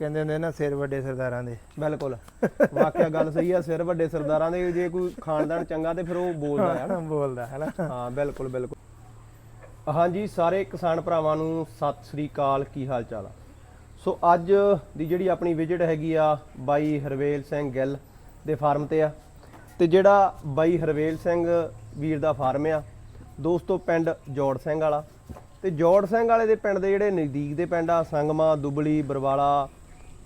ਕਹਿੰਦੇ ਹੁੰਦੇ ਨਾ ਸਿਰ ਵੱਡੇ ਸਰਦਾਰਾਂ ਦੇ। ਬਿਲਕੁਲ। ਵਾਕਿਆ ਗੱਲ ਸਹੀ ਆ ਸਿਰ ਵੱਡੇ ਸਰਦਾਰਾਂ ਦੇ ਜੇ ਕੋਈ ਖਾਨਦਾਨ ਚੰਗਾ ਤੇ ਫਿਰ ਉਹ ਬੋਲਦਾ ਹੈ ਨਾ। ਬੋਲਦਾ ਹੈ ਨਾ। ਹਾਂ ਬਿਲਕੁਲ ਬਿਲਕੁਲ। ਹਾਂਜੀ ਸਾਰੇ ਕਿਸਾਨ ਭਰਾਵਾਂ ਨੂੰ ਸਤਿ ਸ੍ਰੀ ਅਕਾਲ ਕੀ ਹਾਲ ਚਾਲ ਆ? ਸੋ ਅੱਜ ਦੀ ਜਿਹੜੀ ਆਪਣੀ ਵਿਜ਼ਿਟ ਹੈਗੀ ਆ ਬਾਈ ਹਰਵੇਲ ਸਿੰਘ ਗਿੱਲ ਦੇ ਫਾਰਮ ਤੇ ਆ। ਤੇ ਜਿਹੜਾ ਬਾਈ ਹਰਵੇਲ ਸਿੰਘ ਵੀਰ ਦਾ ਫਾਰਮ ਆ ਦੋਸਤੋ ਪਿੰਡ ਜੋੜ ਸਿੰਘ ਵਾਲਾ। ਤੇ ਜੋੜ ਸਿੰਘ ਵਾਲੇ ਦੇ ਪਿੰਡ ਦੇ ਜਿਹੜੇ ਨਜ਼ਦੀਕ ਦੇ ਪਿੰਡ ਆ ਸੰਗਮਾ ਦੁਬਲੀ ਬਰਵਾਲਾ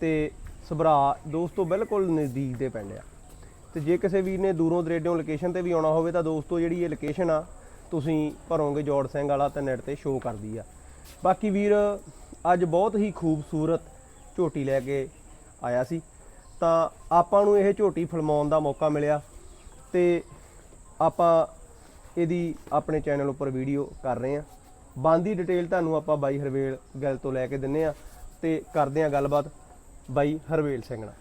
ਤੇ ਸਭਰਾ ਦੋਸਤੋ ਬਿਲਕੁਲ ਨਜ਼ਦੀਕ ਦੇ ਪਿੰਡ ਆ। ਤੇ ਜੇ ਕਿਸੇ ਵੀਰ ਨੇ ਦੂਰੋਂ ਦਰੇਡਿਓਂ ਲੋਕੇਸ਼ਨ ਤੇ ਵੀ ਆਉਣਾ ਹੋਵੇ ਤਾਂ ਦੋਸਤੋ ਜਿਹੜੀ ਇਹ ਲੋਕੇਸ਼ਨ ਆ, ਤੁਸੀਂ ਭਰੋਗੇ ਜੋੜ ਸਿੰਘ ਵਾਲਾ ਤੇ ਨੈਟ ਤੇ ਸ਼ੋਅ ਕਰਦੀ ਆ। ਬਾਕੀ ਵੀਰ, ਅੱਜ ਬਹੁਤ ਹੀ ਖੂਬਸੂਰਤ ਝੋਟੀ ਲੈ ਕੇ ਆਇਆ ਸੀ। ਤਾਂ ਆਪਾਂ ਨੂੰ ਇਹ ਝੋਟੀ ਫਿਲਮਾਉਣ ਦਾ ਮੌਕਾ ਮਿਲਿਆ ਤੇ ਆਪਾਂ ਇਹਦੀ ਆਪਣੇ ਚੈਨਲ ਉੱਪਰ ਵੀਡੀਓ ਕਰ ਰਹੇ ਆ। ਬੰਦੀ ਡਿਟੇਲ ਤੁਹਾਨੂੰ ਆਪਾਂ ਬਾਈ ਹਰਵੇਲ ਗੱਲ ਤੋਂ ਲੈ ਕੇ ਦਿੰਨੇ ਆ ਤੇ ਕਰਦੇ ਆ ਗੱਲਬਾਤ। ਬਾਈ ਹਰਵੇਲ ਸਿੰਘ ਨਾਲ।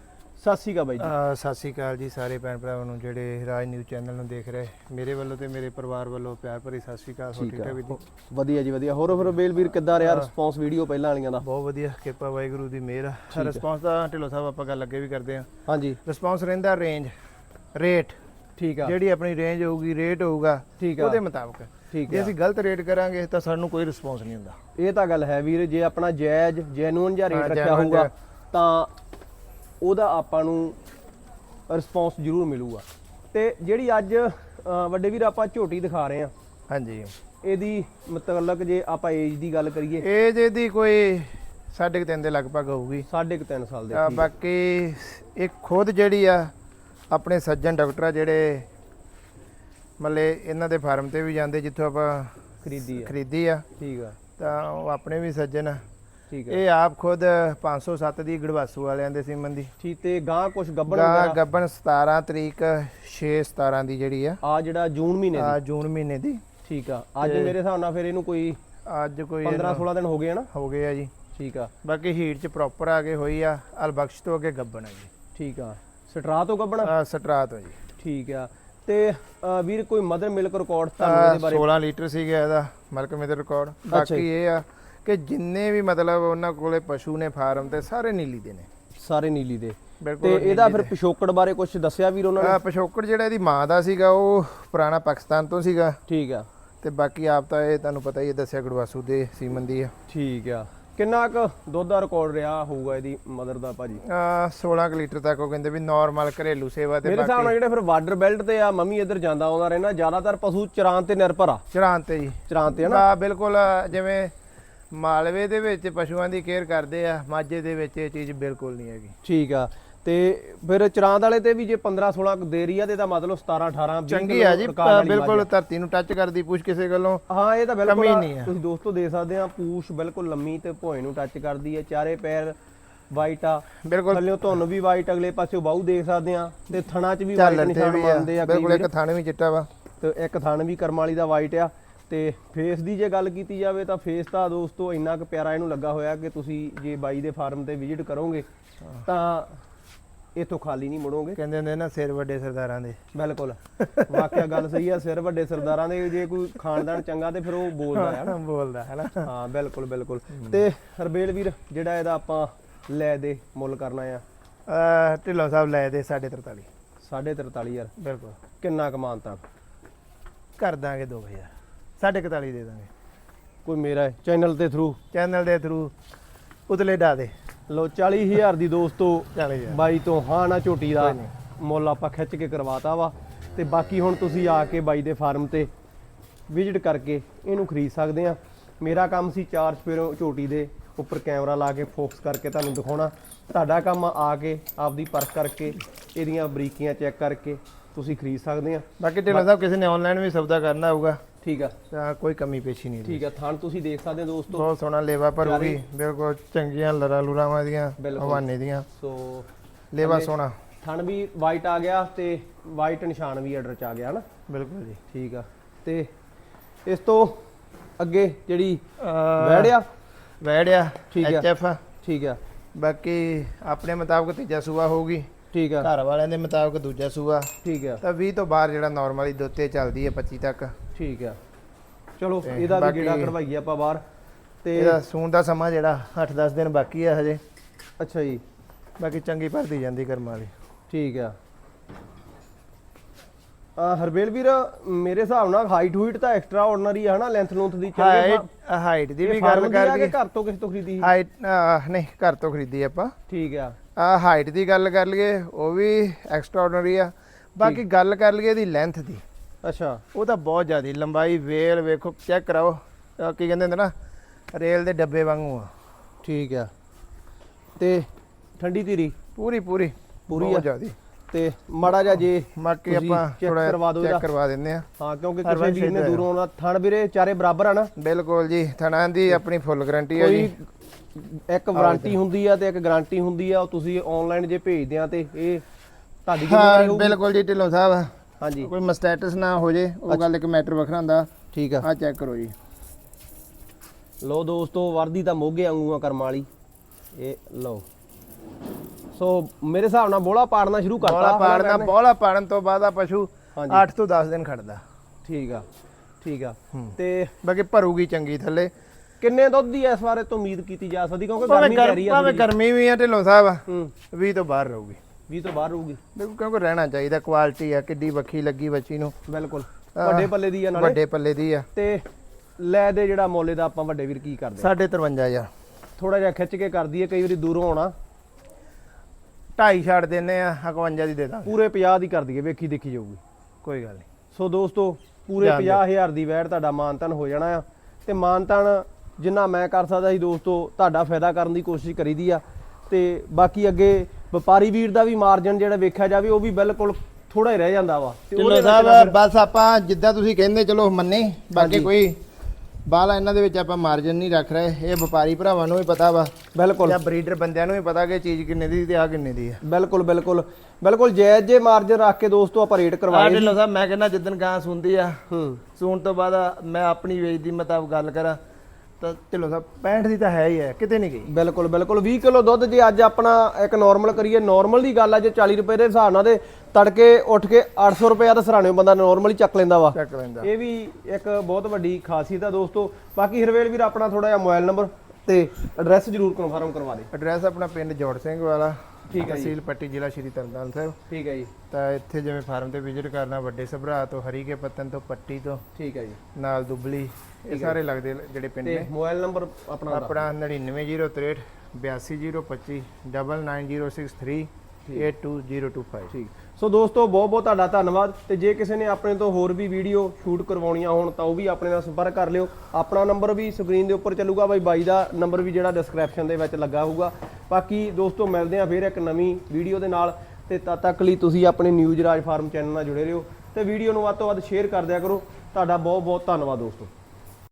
ਸਤਿ ਸ਼੍ਰੀ ਅਕਾਲ ਬਾਈ ਜੀ। ਅਹ ਸਤਿ ਸ੍ਰੀ ਅਕਾਲ ਜੀ ਸਾਰੇ ਭੈਣ ਭਰਾਵਾਂ ਨੂੰ ਜਿਹੜੇ ਰਾਜ ਨਿਊਜ਼ ਚੈਨਲ ਨੂੰ ਦੇਖ ਰਹੇ। ਮੇਰੇ ਵੱਲੋਂ ਤੇ ਮੇਰੇ ਪਰਿਵਾਰ ਵੱਲੋਂ ਪਿਆਰ ਭਰੀ ਸਤਿ ਸ੍ਰੀ ਅਕਾਲ ਹੋ ਠੀਕ ਠਾਕ ਵੀਰ ਜੀ? ਵਧੀਆ ਜੀ ਵਧੀਆ। ਹੋਰ ਫਿਰ ਬੇਲ ਵੀਰ ਕਿੱਦਾਂ ਰਿਹਾ ਰਿਸਪੌਂਸ ਵੀਡੀਓ ਪਹਿਲਾਂ ਵਾਲੀਆਂ ਦਾ? ਬਹੁਤ ਵਧੀਆ ਕਿਰਪਾ ਵਾਹਿਗੁਰੂ ਦੀ ਮਿਹਰ ਆ। ਰਿਸਪੌਂਸ ਦਾ ਢਿੱਲੋਂ ਸਾਹਿਬ ਆਪਾਂ ਗੱਲ ਅੱਗੇ ਵੀ ਕਰਦੇ ਆ ਹਾਂਜੀ। ਰਿਸਪੌਂਸ ਰਹਿੰਦਾ ਰੇਂਜ ਰੇਟ ਠੀਕ ਆ। ਜਿਹੜੀ ਆਪਣੀ ਰੇਂਜ ਹੋਊਗੀ ਰੇਟ ਹੋਊਗਾ ਠੀਕ ਆ। ਉਹਦੇ ਮੁਤਾਬਕ। ਠੀਕ ਜੇ ਆ। ਅਸੀਂ ਗਲਤ ਰੇਟ ਕਰਾਂਗੇ ਤਾਂ ਸਾਨੂੰ ਕੋਈ ਰਿਸਪੌਂਸ ਨਹੀਂ ਹੁੰਦਾ। ਇਹ ਤਾਂ ਗੱਲ ਹੈ ਵੀਰ ਜੇ ਆਪਣਾ ਜਾਇਜ਼ ਜੈਨੂਨ ਜਾਂ ਹਾਂ, ਰੇਟ ਰੱਖਿਆ genuine ਹੋਊਗਾ ਤਾਂ ਉਹਦਾ ਆਪਾਂ ਨੂੰ ਰਿਸਪੌਂਸ ਜ਼ਰੂਰ ਮਿਲੂਗਾ। ਤੇ ਜਿਹੜੀ ਅੱਜ ਵੱਡੇ ਵੀਰ ਆਪਾਂ ਝੋਟੀ ਦਿਖਾ ਰਹੇ ਆ ਹਾਂਜੀ। ਇਹਦੀ ਮਤਲਬ ਜੇ ਆਪਾਂ ਏਜ ਦੀ ਗੱਲ ਕਰੀਏ। ਏਜ ਇਹਦੀ ਕੋਈ ਸਾਢੇ ਕੁ ਤਿੰਨ ਦੇ ਲਗਭਗ ਹੋਊਗੀ। ਸਾਢੇ ਕੁ ਤਿੰਨ ਸਾਲ ਦੇ ਬਾਕੀ ਇਹ ਖੁਦ ਜਿਹੜੀ ਆ ਆਪਣੇ ਸੱਜਣ ਡਾਕਟਰ ਆ ਜਿਹੜੇ ਮੱਲੇ ਇਹਨਾਂ ਦੇ ਫਾਰਮ ਤੇ ਵੀ ਜਾਂਦੇ ਜਿੱਥੋਂ ਆਪਾਂ ਖਰੀਦੀ ਆ। ਖਰੀਦੀ ਆ। ਠੀਕ ਆ। ਤਾਂ ਉਹ ਆਪਣੇ ਵੀ ਸੱਜਣ ਆ। ਠੀਕ ਆ। ਇਹ ਆਪ ਖੁਦ 507 ਦੀ ਗੜਵਾਸੂ ਵਾਲਿਆਂ ਦੇ ਸੀਮਨ ਦੀ। ਠੀਕ ਤੇ ਗਾਂ ਕੁਝ ਗੱਬਣ ਗਾਂ ਵਗੈਰਾ? ਗੱਬਨ 17 ਤਰੀਕ 6 17 ਦੀ ਜਿਹੜੀ ਆ। ਆ ਜਿਹੜਾ ਜੂਨ ਮਹੀਨੇ ਆ ਦੀ ਜੂਨ ਮਹੀਨੇ ਦੀ। ਠੀਕ ਆ। ਅੱਜ ਮੇਰੇ ਹਿਸਾਬ ਨਾਲ ਫਿਰ ਇਹਨੂੰ ਕੋਈ ਅੱਜ ਕੋਈ 15 16 ਦਿਨ ਹੋ ਗਏ ਹਨਾ ਹੋ ਗਏ ਆ ਜੀ। ਠੀਕ ਆ। ਬਾਕੀ ਹੀਟ ਚ ਪ੍ਰੋਪਰ ਆ ਕੇ ਹੋਈ ਆ ਅਲਬਖਸ਼ ਤੋਂ ਅੱਗੇ ਗੱਬਨ ਆ ਜੀ। ਠੀਕ ਆ। ਸਟਰਾ ਤੋਂ ਗੱਬਣਾ ਆ? ਸਟਰਾ ਤੋਂ ਜੀ। ਠੀਕ ਆ। ਤੇ ਅ, ਵੀਰ ਕੋਈ ਮਦਰ ਮਿਲਕ ਰਿਕਾਰਡ ਤੁਹਾਨੂੰ ਇਹਦੇ ਬਾਰੇ? 16 ਲੀਟਰ ਸੀਗਾ ਇਹਦਾ ਮਲਕ ਮੇਦਰ ਰਿਕਾਰਡ ਬਾਕੀ ਇਹ ਆ ਕਿ ਜਿੰਨੇ ਵੀ ਮਤਲਬ ਉਹਨਾਂ ਕੋਲੇ ਪਸ਼ੂ ਨੇ ਫਾਰਮ ਤੇ ਸਾਰੇ ਨੀਲੀ ਦੇ ਨੇ। ਸਾਰੇ ਨੀਲੀ ਦੇ। ਤੇ ਇਹਦਾ ਫਿਰ ਪਿਛੋਕੜ ਬਾਰੇ ਕੁਝ ਦੱਸਿਆ ਵੀਰ ਉਹਨਾਂ ਨੇ? ਆ ਪਿਛੋਕੜ ਜਿਹੜਾ ਇਹਦੀ ਮਾਂ ਦਾ ਸੀਗਾ ਉਹ ਪੁਰਾਣਾ ਪਾਕਿਸਤਾਨ ਤੋਂ ਸੀਗਾ। ਠੀਕ ਆ। ਤੇ ਬਾਕੀ ਆਪ ਤਾਂ ਇਹ ਤੁਹਾਨੂੰ ਪਤਾ ਹੀ ਹੈ ਦੱਸਿਆ ਗੜਵਾਸੂ ਦੇ ਸੀਮਨ ਦੀ ਆ। ਠੀਕ ਆ। ਕਿੰਨਾ ਕੁ ਦੁੱਧ ਦਾ ਰਿਕਾਰਡ ਰਿਹਾ ਹੋਊਗਾ ਇਹਦੀ ਮਦਰ ਦਾ ਭਾਜੀ? ਆ 16 ਕੁ ਲੀਟਰ ਤੱਕ ਉਹ ਕਹਿੰਦੇ ਵੀ ਨਾਰਮਲ ਘਰੇਲੂ ਸੇਵਾ ਤੇ ਮੇਰੇ ਹਿਸਾਬ ਨਾਲ ਜਿਹੜੇ ਫਿਰ ਬਾਰਡਰ ਬੈਲਟ ਤੇ ਆ ਮੰਮੀ ਇੱਧਰ ਜਾਂਦਾ ਆਉਂਦਾ ਰਹਿਣਾ ਜ਼ਿਆਦਾਤਰ ਪਸ਼ੂ ਚਰਾਂ ਤੇ ਨਿਰਭਰ ਆ। ਚੜਾਂ ਤੇ ਜੀ। ਚਰਾਂ ਤੇ ਆ ਬਿਲਕੁਲ ਜਿਵੇਂ ਮਾਲਵੇ ਦੇ ਵਿੱਚ ਪਸ਼ੂਆਂ ਦੀ ਕੇਅਰ ਕਰਦੇ ਆ ਮਾਝੇ ਦੇ ਵਿੱਚ ਇਹ ਚੀਜ਼ ਬਿਲਕੁਲ ਨਹੀਂ ਹੈਗੀ। ਠੀਕ ਆ ਤੇ ਫਿਰ ਚਰਾਂ ਵਾਲੇ ਤੇ ਵੀ ਜੇ 15 16 ਕੁ ਦੇ ਰਹੀ ਆ ਤੇ ਇਹਦਾ ਮਤਲਬ 17 18 20 ਚੰਗੀ ਆ ਜੀ ਬਿਲਕੁਲ ਧਰਤੀ ਨੂੰ ਟੱਚ ਕਰਦੀ ਪੁੱਛ ਕਿਸੇ ਗੱਲੋਂ ਹਾਂ ਇਹ ਤਾਂ ਬਿਲਕੁਲ ਕਮੀ ਆ। ਨਹੀਂ ਆ। ਤੁਸੀਂ ਦੋਸਤੋ ਦੇਖ ਸਕਦੇ ਆ ਪੂਛ ਬਿਲਕੁਲ ਲੰਮੀ ਤੇ ਭੋਏ ਨੂੰ ਟੱਚ ਕਰਦੀ ਹੈ ਚਾਰੇ ਪੈਰ ਵਾਈਟ ਆ। ਬਿਲਕੁਲ। ਥੱਲੇੋਂ ਤੁਹਾਨੂੰ ਵੀ ਵਾਈਟ ਅਗਲੇ ਪਾਸੇ ਬਾਹੂ ਦੇਖ ਸਕਦੇ ਆ ਤੇ ਥਣਾ 'ਚ ਵੀ ਵਾਈਟ ਨਿਸ਼ਾਨ ਮੰਨਦੇ ਆ। ਆ ਬਿਲਕੁਲ ਇੱਕ। ਥਣ ਵੀ ਚਿੱਟਾ ਵਾ। ਤੇ ਇੱਕ ਥਣ ਵੀ ਕਰਮ ਵਾਲੀ ਦਾ ਵਾਈਟ ਆ। ਤੇ ਫੇਸ ਦੀ ਜੇ ਗੱਲ ਕੀਤੀ ਜਾਵੇ ਤਾਂ ਫੇਸ ਤਾਂ ਦੋਸਤੋ ਇੰਨਾ ਕੁ ਪਿਆਰਾ ਇਹਨੂੰ ਲੱਗਾ ਹੋਇਆ ਕਿ ਤੁਸੀਂ ਜੇ ਬਾਈ ਦੇ ਫਾਰਮ ਤੇ ਵਿਜ਼ਿਟ ਕਰੋਗੇ ਤਾਂ ਇਥੋਂ ਖਾਲੀ ਨਹੀਂ ਮੁੜੋਗੇ। ਕਹਿੰਦੇ ਹੁੰਦੇ ਨਾ ਸਿਰ ਵੱਡੇ ਸਰਦਾਰਾਂ ਦੇ। ਬਿਲਕੁਲ। ਵਾਕਿਆ ਗੱਲ ਸਹੀ ਆ ਸਿਰ ਵੱਡੇ ਸਰਦਾਰਾਂ ਦੇ ਜੇ ਕੋਈ ਖਾਨਦਾਨ ਚੰਗਾ ਤੇ ਫਿਰ ਉਹ ਬੋਲਦਾ ਆ ਨਾ। ਬੋਲਦਾ ਹੈ ਨਾ। ਹਾਂ ਬਿਲਕੁਲ ਬਿਲਕੁਲ। ਤੇ ਹਰਬੇਲ ਵੀਰ ਜਿਹੜਾ ਇਹਦਾ ਆਪਾਂ ਲੈ ਦੇ ਮੁੱਲ ਕਰਨਾ ਆ? ਢਿੱਲੋਂ ਸਾਹਿਬ ਲੈ ਦੇ 43.5 43000 ਬਿਲਕੁਲ। ਕਿੰਨਾ ਕਮਾਨਤਾ ਕਰ ਦਾਂਗੇ 2000 41 ਦੇ ਦਾਂਗੇ। ਕੋਈ ਮੇਰਾ ਚੈਨਲ ਦੇ ਥਰੂ ਚੈਨਲ ਦੇ ਥਰੂ ਉਤਲੇ ਡਾ ਦੇ। ਲੋ 40000 ਦੀ ਦੋਸਤੋ 40000 ਬਾਈ ਤੋਂ ਹਾਂ ਨਾ ਝੋਟੀ ਦਾ ਮੁੱਲ ਆਪਾਂ ਖਿੱਚ ਕੇ ਕਰਵਾਤਾ ਵਾ। ਤੇ ਬਾਕੀ ਹੁਣ ਤੁਸੀਂ ਆ ਕੇ ਬਾਈ ਦੇ ਫਾਰਮ ਤੇ ਵਿਜ਼ਿਟ ਕਰਕੇ ਇਹਨੂੰ ਖਰੀਦ ਸਕਦੇ ਆ। ਮੇਰਾ ਕੰਮ ਸੀ ਚਾਰ ਸਪੇਰੋਂ ਝੋਟੀ ਦੇ ਉੱਪਰ ਕੈਮਰਾ ਲਾ ਕੇ ਫੋਕਸ ਕਰਕੇ ਤੁਹਾਨੂੰ ਦਿਖਾਉਣਾ। ਤੁਹਾਡਾ ਕੰਮ ਆ ਕੇ ਆਪਦੀ ਪਰਖ ਕਰਕੇ ਇਹਦੀਆਂ ਬਰੀਕੀਆਂ ਚੈੱਕ ਕਰਕੇ ਤੁਸੀਂ ਖਰੀਦ ਸਕਦੇ ਆ। ਬਾਕੀ ਢਿੱਲੋਂ ਸਾਹਿਬ ਕਿਸੇ ਨੇ ਆਨਲਾਈਨ ਵੀ ਸੌਦਾ ਕਰਨਾ ਹੋਊਗਾ। ਠੀਕ ਆ। ਤਾਂ ਕੋਈ ਕਮੀ ਪੇਸ਼ੀ ਨਹੀਂ ਠੀਕ ਆ ਥਣ ਤੁਸੀਂ ਦੇਖ ਸਕਦੇ ਹੋ ਦੋਸਤੋ। ਬਹੁਤ ਸੋਹਣਾ ਲੇਵਾ ਭਰੂਗੀ ਬਿਲਕੁਲ ਚੰਗੀਆਂ ਲਰਾ ਲੁਰਾਵਾਂ ਦੀਆਂ। ਹਵਾਨੇ ਦੀਆਂ। ਸੋ ਲੇਵਾ ਸੋਹਣਾ। ਥਣ ਵੀ ਵਾਈਟ ਆ ਗਿਆ ਤੇ ਵਾਈਟ ਨਿਸ਼ਾਨ ਵੀ ਆਰਡਰ ਚ ਆ ਗਿਆ ਹਨਾ? ਬਿਲਕੁਲ ਜੀ। ਠੀਕ ਆ। ਤੇ ਇਸ ਤੋਂ ਅੱਗੇ ਜਿਹੜੀ ਵੈੜਿਆ ਵੈੜਿਆ ਠੀਕ ਆ। ਐਚਐਫ ਠੀਕ ਆ। ਬਾਕੀ ਆਪਣੇ ਮੁਤਾਬਕ ਤੀਜਾ ਸੂਆ ਹੋਊਗੀ। ਠੀਕ ਆ। ਘਰ ਵਾਲਿਆਂ ਦੇ ਮੁਤਾਬਕ ਦੂਜਾ ਸੂਆ। ਠੀਕ ਆ। ਤਾਂ 20 ਤੋਂ ਬਾਹਰ ਜਿਹੜਾ ਨਾਰਮਲੀ ਦੁੱਤੇ ਚੱਲਦੀ ਹੈ 25 ਤੱਕ। ਠੀਕ ਆ। ਚਲੋ ਇਹਦਾ ਵੀ ਗੇੜਾ ਕਢਵਾਈਏ ਆਪਾਂ ਬਾਹਰ। ਤੇ ਇਹਦਾ ਸੂਣ ਦਾ ਸਮਾਂ ਜਿਹੜਾ 8-10 ਦਿਨ ਬਾਕੀ ਹੈ ਹਜੇ। ਅੱਛਾ ਜੀ। ਬਾਕੀ ਚੰਗੀ ਭਰਦੀ ਜਾਂਦੀ ਕਰਮ ਵਾਲੀ ਠੀਕ ਆ ਆ। ਹਰਬੇਲ ਵੀਰ ਮੇਰੇ ਹਿਸਾਬ ਨਾਲ ਹਾਈਟ ਹੂਈਟ ਤਾਂ ਐਕਸਟਰਾ ਆਰਡੀਨਰੀ ਆ ਹਨਾ? ਲੈਂਥ ਲੂੰਥ ਦੀ ਚੰਗੇ ਹਾਈਟ ਦੀ ਵੀ ਗੱਲ ਦੀ ਕਰ ਕਿ ਲਈ ਘਰ ਤੋਂ ਕਿਸੇ ਤੋਂ ਖਰੀਦੀ? ਹਾਈਟ ਨਹੀਂ ਘਰ ਤੋਂ ਖਰੀਦੀ ਆਪਾਂ। ਠੀਕ ਆ। ਆ ਹਾਈਟ ਦੀ ਗੱਲ ਕਰ ਲਈਏ ਉਹ ਵੀ ਐਕਸਟਰਾ ਆਰਡੀਨਰੀ ਆ। ਬਾਕੀ ਗੱਲ ਕਰ ਲਈਏ ਇਹਦੀ ਲੈਂਥ ਦੀ। ਅੱਛਾ। ਉਹ ਤਾਂ ਬਹੁਤ ਜ਼ਿਆਦੀ ਲੰਬਾਈ ਵੇਲ ਵੇਖੋ ਚੈੱਕ ਕਰਾਓ। ਕੀ ਕਹਿੰਦੇ ਹੁੰਦੇ ਨਾ ਰੇਲ ਦੇ ਡੱਬੇ ਵਾਂਗੂ ਆ। ਠੀਕ ਆ। ਤੇ ਠੰਡੀ ਧੀਰੀ? ਪੂਰੀ ਪੂਰੀ। ਪੂਰੀ ਆ। ਜ਼ਿਆਦੀ। ਤੇ ਮਾੜਾ ਜਿਹਾ ਜੇ ਬਾਕੀ ਤੁਸੀਂ ਆਪਾਂ check ਥੋੜਾ ਕਰਵਾ ਦਿਓ ਚੈੱਕ ਇਹਦਾ। ਕਰਵਾ ਦਿੰਦੇ ਆ ਹਾਂ ਕਿਉਂਕਿ ਕਿਸੇ ਵੀਰ ਨੇ ਦੂਰੋਂ ਆਉਣਾ ਥਣ ਵੀਰੇ ਚਾਰੇ ਬਰਾਬਰ ਆ ਨਾ। ਬਿਲਕੁਲ ਜੀ ਥਣਾ ਦੀ ਆਪਣੀ ਫੁੱਲ ਗਾਰੰਟੀ ਆ ਕੋਈ ਜੀ। ਇੱਕ ਵਾਰੰਟੀ ਹੁੰਦੀ ਆ ਤੇ ਇੱਕ ਗਾਰੰਟੀ ਹੁੰਦੀ ਆ ਉਹ ਤੁਸੀਂ ਆਨਲਾਈਨ ਜੇ ਭੇਜਦੇ ਆ ਤੇ ਇਹ ਤੁਹਾਡੀ ਹਾਂ ਜ਼ਿੰਮੇਵਾਰੀ ਹੋਊਗੀ। ਬਿਲਕੁਲ ਜੀ ਢਿੱਲੋਂ ਸਾਹਿਬ। ਹਾਂਜੀ। ਕੋਈ ਮਸਟੈਟਸ ਨਾ ਹੋ ਜੇ ਉਹ ਗੱਲ ਇੱਕ ਮੈਟਰ ਵੱਖਰਾ ਹੁੰਦਾ। ਠੀਕ ਆ। ਆ ਚੈੱਕ ਕਰੋ ਜੀ। ਲੋ ਦੋਸਤੋ ਵਰਦੀ ਤਾਂ ਮੋਗੇ ਵਾਂਗੂ ਆ ਕਰਮ ਵਾਲੀ। ਇਹ ਲਓ। ਸੋ ਮੇਰੇ ਹਿਸਾਬ ਨਾਲ ਬੋਲਾ ਪਾੜਨਾ ਸ਼ੁਰੂ ਕਰਤਾ। ਬੋਲਾ ਪਾੜਨਾ? ਬੋਲਾ ਪਾੜਨ ਤੋਂ ਬਾਅਦ ਆ ਪਸ਼ੂ ਹਾਂਜੀ। 8 ਤੋਂ 10 ਦਿਨ ਖੜਦਾ। ਠੀਕ ਆ ਠੀਕ ਆ। ਹੂੰ। ਤੇ ਬਾਕੀ ਭਰੂਗੀ ਚੰਗੀ ਥੱਲੇ। ਕਿੰਨੇ ਦੁੱਧ ਦੀ ਇਸ ਬਾਰੇ ਤੋਂ ਉਮੀਦ ਕੀਤੀ ਜਾ ਸਕਦੀ? ਕਿਉਂਕਿ ਗਰਮੀ ਪੈ ਰਹੀ ਆ ਭਾਵੇਂ ਗਰਮੀ ਵੀ ਆ ਢਿੱਲੋਂ ਸਾਹਿਬ ਹੂੰ। 20 ਤੋਂ ਬਾਹਰ ਰਹੂਗੀ। 20 ਤੋਂ ਬਾਹਰ ਰਹੂਗੀ। ਦੇਖੋ ਕਿਉਂਕਿ ਰਹਿਣਾ ਚਾਹੀਦਾ ਕੁਆਲਿਟੀ ਆ ਕਿੱਡੀ ਵੱਖੀ ਲੱਗੀ ਬੱਚੀ ਨੂੰ। ਬਿਲਕੁਲ। ਵੱਡੇ ਪੱਲੇ ਦੀ ਆ ਨਾਲੇ। ਵੱਡੇ ਪੱਲੇ ਦੀ ਆ। ਤੇ ਲੈ ਦੇ ਜਿਹੜਾ ਮੋਲੇ ਦਾ ਆਪਾਂ ਵੱਡੇ ਵੀਰ ਕੀ ਕਰਦੇ? ਸਾਢੇ 53000 ਥੋੜਾ ਜਿਹਾ ਖਿੱਚ ਕੇ ਕਰ ਦਈਏ ਕਈ ਵਾਰੀ ਦੂਰੋਂ ਆਉਣਾ। ਢਾਈ ਛੱਡ ਦਿੰਨੇ ਆ 51 ਦੀ ਦੇ ਦਾਂਗੇ। ਪੂਰੇ 50 ਦੀ ਕਰ ਦਈਏ ਵੇਖੀ ਦੇਖੀ ਜਾਊਗੀ। ਕੋਈ ਗੱਲ ਨਹੀਂ। ਸੋ ਦੋਸਤੋ ਪੂਰੇ ਜਾਣ ਦਿਓ। 50000 ਦੀ ਵੈਟ ਤੁਹਾਡਾ ਮਾਨਤਨ ਹੋ ਜਾਣਾ ਆ। ਤੇ ਮਾਨਤਨ ਜਿੰਨਾ ਮੈਂ ਕਰ ਸਕਦਾ ਸੀ ਦੋਸਤੋ ਤੁਹਾਡਾ ਫਾਇਦਾ ਕਰਨ ਦੀ ਕੋਸ਼ਿਸ਼ ਕਰੀਦੀ ਆ। ਤੇ ਬਾਕੀ ਅੱਗੇ ਵਪਾਰੀ ਵੀਰ ਦਾ ਵੀ ਮਾਰਜਨ ਜਿਹੜਾ ਵੇਖਿਆ ਜਾਵੇ ਉਹ ਵੀ ਬਿਲਕੁਲ ਥੋੜਾ ਹੀ ਰਹਿ ਜਾਂਦਾ ਵਾ। ਤੇ ਵਿੱਚ ਸਾਹਿਬ ਬਸ ਆਪਾਂ ਜਿੱਦਾਂ ਤੁਸੀਂ ਕਹਿੰਦੇ ਚਲੋ ਮੰਨੇ। ਬਾਕੀ। ਕੋਈ ਬਾਲਾ ਇਹਨਾਂ ਦੇ ਵਿੱਚ ਆਪਾਂ ਮਾਰਜਨ ਨਹੀਂ ਰੱਖ ਰਹੇ। ਇਹ ਵਪਾਰੀ ਭਰਾਵਾਂ ਨੂੰ ਵੀ ਪਤਾ ਵਾ। ਬਿਲਕੁਲ। ਜਾਂ ਬਰੀਡਰ ਬੰਦਿਆਂ ਨੂੰ ਵੀ ਪਤਾ ਕਿ ਚੀਜ਼ ਕਿੰਨੇ ਦੀ ਤੇ ਆ ਕਿੰਨੇ ਦੀ ਆ। ਬਿਲਕੁਲ ਬਿਲਕੁਲ। ਬਿਲਕੁਲ ਜਾਇਜ਼ ਜੇ ਮਾਰਜਨ ਰੱਖ ਕੇ ਦੋਸਤੋ ਆਪਾਂ ਰੇਟ ਆ ਕਰਵਾਏ ਸੀ। ਢਿੱਲੋਂ ਸਾਹਿਬ ਮੈਂ ਕਹਿੰਦਾ ਜਿੱਦਣ ਗਾਂ ਸੁਣਦੀ ਆ ਹੂੰ। ਸੂਣ ਤੋਂ ਬਾਅਦ ਮੈਂ ਆਪਣੀ ਵੇਚ ਦੀ ਮੁਤਾਬਕ ਗੱਲ ਕਰਾਂ। ਤਾਂ ਢਿੱਲੋਂ ਸਾਹਿਬ 65 ਦੀ ਤਾਂ ਹੈ ਹੀ ਹੈ ਕਿਤੇ ਨਹੀਂ ਗਈ। ਬਿਲਕੁਲ ਬਿਲਕੁਲ। 20 ਕਿਲੋ ਦੁੱਧ ਜੇ ਅੱਜ ਆਪਣਾ ਇੱਕ ਨਾਰਮਲ ਕਰੀਏ ਨਾਰਮਲ ਦੀ ਗੱਲ ਆ ਜੇ 40 ਰੁਪਏ ਦੇ ਹਿਸਾਬ ਨਾਲ ਤੇ ਤੜਕੇ ਉੱਠ ਕੇ 800 ਰੁਪਏ ਦਾ ਸਰਾਣੇ ਬੰਦਾ ਨਾਰਮਲੀ ਚੱਕ ਲੈਂਦਾ ਵਾ। ਚੱਕ ਲੈਂਦਾ। ਇਹ ਵੀ ਇੱਕ ਬਹੁਤ ਵੱਡੀ ਖਾਸੀਅਤ ਆ ਦੋਸਤੋ। ਬਾਕੀ ਹਰਵੇਲ ਵੀਰ ਆਪਣਾ ਥੋੜਾ ਜਿਹਾ ਮੋਬਾਈਲ ਨੰਬਰ ਤੇ ਐਡਰੈਸ ਜ਼ਰੂਰ ਕਨਫਰਮ ਕਰਵਾ ਦੇ। ਐਡਰੈਸ ਆਪਣਾ ਪਿੰਡ ਜੋੜ ਸਿੰਘ ਵਾਲਾ। ਠੀਕ ਹੈ ਜੀ। ਤਹਿਸੀਲ ਪੱਟੀ ਜ਼ਿਲ੍ਹਾ ਸ਼੍ਰੀ ਤਰਨਤਾਰਨ ਸਾਹਿਬ ਠੀਕ ਹੈ ਜੀ ਤਾਂ ਇੱਥੇ ਜਿਵੇਂ ਫਾਰਮ ਤੇ ਵਿਜ਼ਿਟ ਕਰਨਾ ਵੱਡੇ ਸਭਰਾ ਤੋਂ ਹਰੀਕੇ ਪੱਤਨ ਤੋਂ ਪੱਟੀ ਤੋਂ ਠੀਕ ਹੈ ਜੀ ਨਾਲ ਦੁਬਲੀ ਇਹ ਸਾਰੇ ਲੱਗਦੇ ਜਿਹੜੇ ਪਿੰਡ ਤੇ ਨੇ ਮੋਬਾਈਲ ਨੰਬਰ ਆਪਣਾ। ਆਪਣਾ 99063 82025 99063 82025 ਠੀਕ। ਸੋ ਦੋਸਤੋ ਬਹੁਤ ਬਹੁਤ ਤੁਹਾਡਾ ਧੰਨਵਾਦ। ਤੇ ਜੇ ਕਿਸੇ ਨੇ ਆਪਣੇ ਤੋਂ ਹੋਰ ਵੀ ਵੀਡੀਓ ਸ਼ੂਟ ਕਰਵਾਉਣੀਆਂ ਹੋਣ ਤਾਂ ਉਹ ਵੀ ਆਪਣੇ ਨਾਲ ਸੰਪਰਕ ਕਰ ਲਿਓ। ਆਪਣਾ ਨੰਬਰ ਵੀ ਸਕਰੀਨ ਦੇ ਉੱਪਰ ਚੱਲੂਗਾ। ਬਾਈ ਬਾਈ ਦਾ ਨੰਬਰ ਵੀ ਜਿਹੜਾ ਡਿਸਕ੍ਰਿਪਸ਼ਨ ਦੇ ਵਿੱਚ ਲੱਗਾ ਹੋਊਗਾ। ਬਾਕੀ ਦੋਸਤੋ ਮਿਲਦੇ ਆ ਫਿਰ ਇੱਕ ਨਵੀਂ ਵੀਡੀਓ ਦੇ ਨਾਲ। ਤੇ ਤਦ ਤੱਕ ਲਈ ਤੁਸੀਂ ਆਪਣੇ ਨਿਊਜ਼ ਰਾਜ ਫਾਰਮ ਚੈਨਲ ਨਾਲ ਜੁੜੇ ਰਹੋ। ਤੇ ਵੀਡੀਓ ਨੂੰ ਵੱਧ ਤੋਂ ਵੱਧ ਸ਼ੇਅਰ ਕਰ ਦਿਆ ਕਰੋ। ਤੁਹਾਡਾ ਬਹੁਤ ਬਹੁਤ ਧੰਨਵਾਦ ਦੋਸਤੋ।